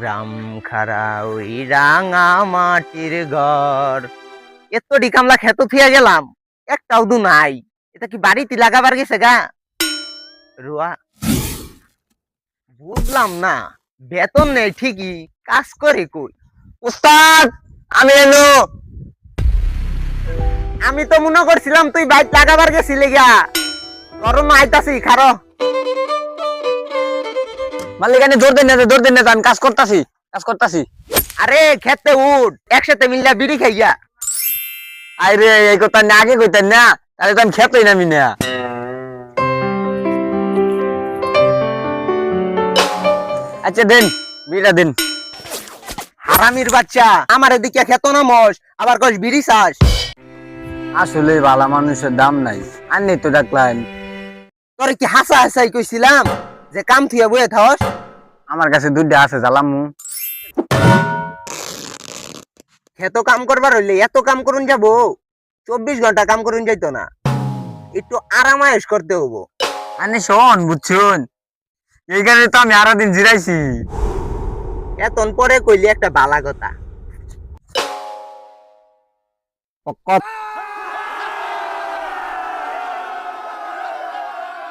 গ্রাম খারা ওই রাঙা মাটির ঘর। এতটি কামলা খেত থিয়া গেলাম, একটাও দু নাই। এটা কি বাড়িতে লাগাবার গেছে গা? রুয়া, বুঝলাম না, বেতন নেই ঠিকই, কাজ করে কই? উস্তাদ আমি এলো। আমি তো মনে করছিলাম তুই বাইক লাগাবার গেছিলি গা। গরম আইতাছি, খারো। মালিকানি জোর দেন জোর দেন আমি কাজ করতাছি কাজ করতাছি। আরে, খেতে উঠ, একসাথে মিললা বিড়ি খাইয়া। আরে এই কথা না, আগে কইতেন না, তাহলে তো আমি খেতেই নামি না। আচ্ছা দেন বিড়া দেন। হারামির বাচ্চা, আমার এদিকে খেত না মস আবার কস বিড়ি চাস। আসলে ভালা মানুষের দাম নাই, আর নেই তো ডাকলেন তোর কি হাসা হাসাই কইছিলাম? যে কাম থুয়া বয়ে থাস আমার কাছে দুইটা আছে জ্বালামু। খেত কাম করবার হইলে এত কাম করুন যাব চব্বিশ ঘণ্টা কাম করুন যাইতো না। একটু আরামায়েশ করতে হব আনে শোন বুঝছুন? এই কারণে তো আমি আরও দিন জিরাইছি। এতন পরে কইলি একটা বালা কথা।